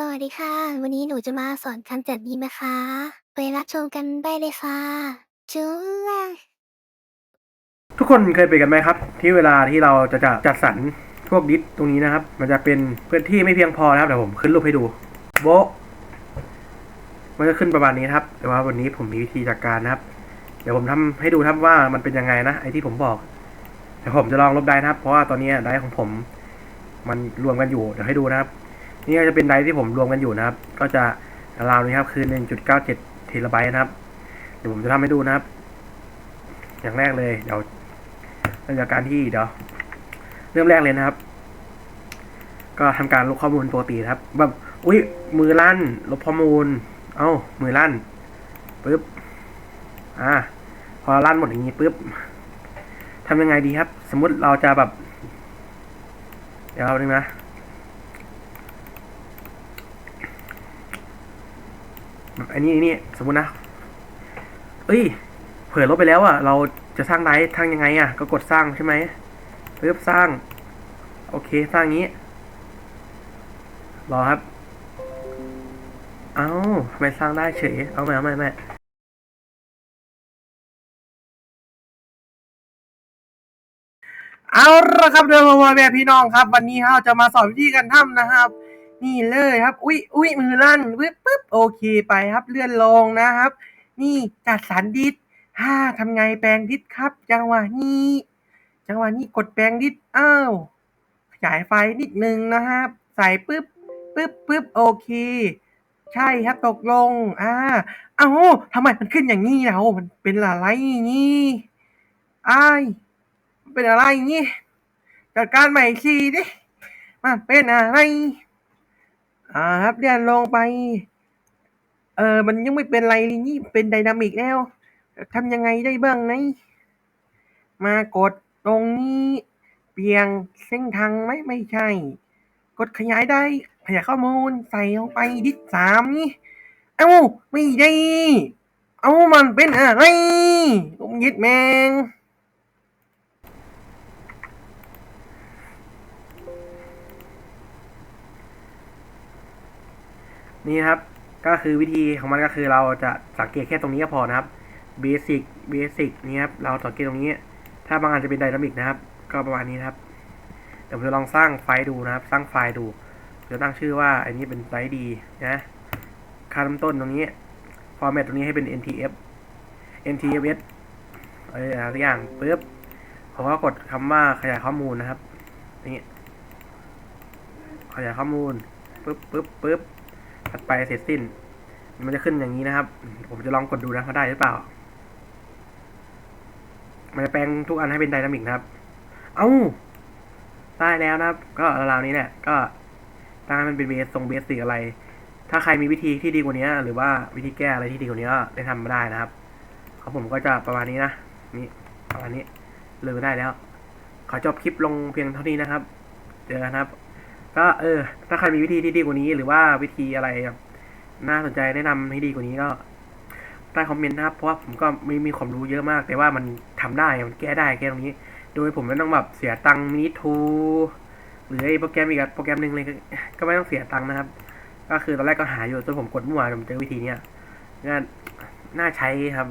สวัสดีค่ะ วันนี้หนูจะมาสอนคำจัดมีมนะคะ ไปรับชมกันได้เลยค่ะจูว่าทุกคนเคยเป็นกันไหมครับ ที่เวลาที่เราจะจะจัดสรรพวกดิสตรงนี้นะครับ มันจะเป็นพื้นที่ไม่เพียงพอนะครับเดี๋ยวผมขึ้นรูปให้ดู โบะมันจะขึ้นประมาณนี้ครับ แต่ว่าวันนี้ผมมีวิธีจัดการนะครับ เดี๋ยวผมทำให้ดูครับว่ามันเป็นยังไงนะไอที่ผมบอกเดี๋ยวผมจะลองลบได้นะครับ เพราะว่าตอนนี้ได้ของผม มันรวมกันอยู่เดี๋ยวให้ดูนะครับ นี่ก็จะเป็นไดที่ผมรวมกันอยู่นะครับ ก็จะราวนี้ครับคือ 1.97เทราไบต์นะครับ เดี๋ยวผมจะทำให้ดูนะครับ อย่างแรกเลย เดี๋ยวเริ่มจากการที่เดี๋ยวเริ่มแรกเลยนะครับ ก็ทำการลบข้อมูลปกตินะครับ แบบอุ้ยมือลั่น ลบข้อมูล เอ้ามือลั่นปึ๊บอ่าพอลั่นหมดอย่างนี้ปึ๊บทำยังไงดีครับ สมมุติเราจะแบบ เดี๋ยวเอาหนึ่งนะ แบบ อันนี้นี่สมมุตินะ เอ้ย เผื่อลบไปแล้วอะเราจะสร้างไดร์ทางยังไงอะก็กดสร้างใช่ไหมปึ๊บสร้าง โอเคสร้างงี้ รอครับ เอ้าทำไมสร้างได้เฉย เอาไม่เอาไม่ไม่เอาละครับเดี๋ยวพ่อแม่พี่น้องครับ วันนี้เราจะมาสอนวิธีการทำนะครับ นี่เลยครับ อุ้ยอุ้ยมือลั่นปึ๊บปึ๊บโอเคไปครับ เลื่อนลงนะครับ นี่จัดสรรดิสฮ่าทำไงแปลงดิสครับ จังหวะนี้ จังหวะนี้กดแปลงดิสอ้าวขยายไฟนิดนึงนะครับ ใส่ปึ๊บปึ๊บปึ๊บโอเค ใช่ครับตกลง อ่า เอ้าทำไมมันขึ้นอย่างนี้แล้วมันเป็นอะไรนี่ไอ้ายมันเป็นอะไรนี่จัดการใหม่อีกทีดิมันเป็นอะไร อ่าครับเลื่อนลงไป เออมันยังไม่เป็นไรนี่เป็นไดนามิกแล้วทำยังไงได้บ้างนมากดตรงนี้ เปลี่ยนเส้นทางไหมไม่ใช่ กดขยายได้ ขยายข้อมูลใส่ลงไปดิสสามนี่เอ้าไม่ได้ เอ้ามันเป็นอะไรลุมยิดแมง นี่นะครับ ก็คือวิธีของมันก็คือเราจะสังเกตแค่ตรงนี้ก็พอนะครับเบสิกเบสิกนี่ครับ เราสังเกตตรงนี้ ถ้าบางอันจะเป็นไดนามิกนะครับ ก็ประมาณนี้นะครับ เดี๋ยวผมจะลองสร้างไฟล์ดูนะครับ สร้างไฟล์ดูจะตั้งชื่อว่าอันนี้เป็นไซต์ดีนะค่าเริ่มต้นตรงนี้ ฟอร์แมตตรงนี้ให้เป็น ntf ntfs อะไรสักอย่างปึ๊บผมก็กดคำว่าขยายข้อมูลนะครับ นี่ ขยายข้อมูลปึ๊บปึ๊บปึ๊บ ถัดไปเสร็จสิ้น มันจะขึ้นอย่างนี้นะครับ ผมจะลองกดดูนะว่าได้หรือเปล่า มันจะแปลงทุกอันให้เป็นไดนามิกนะครับ เอ้าได้แล้วนะครับ ก็ราวนี้แหละก็ตั้งให้มันเป็นเบสทรงเบสสีอะไร ถ้าใครมีวิธีที่ดีกว่านี้ หรือว่าวิธีแก้อะไรที่ดีกว่านี้ก็ได้ทำมาได้นะครับของผมก็จะประมาณนี้นะนี่ประมาณนี้เลยได้แล้ว ขอจบคลิปลงเพียงเท่านี้นะครับ เจอกันครับ ก็เออ ถ้าใครมีวิธีที่ดีกว่านี้ หรือว่าวิธีอะไรน่าสนใจแนะนำให้ดีกว่านี้ก็ใต้คอมเมนต์นะครับ เพราะว่าผมก็ไม่มีความรู้เยอะมาก แต่ว่ามันทำได้มันแก้ได้แก้ตรงนี้ โดยผมไม่ต้องแบบเสียตังค์มินิทูหรือไอ้โปรแกรมอีกโปรแกรมหนึ่งเลยก็ไม่ต้องเสียตังค์นะครับ ก็คือตอนแรกก็หาอยู่จนผมกดมั่วผมเจอวิธีเนี้ยน่าน่าใช้ครับ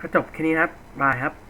ก็จบแค่นี้ครับบายครับ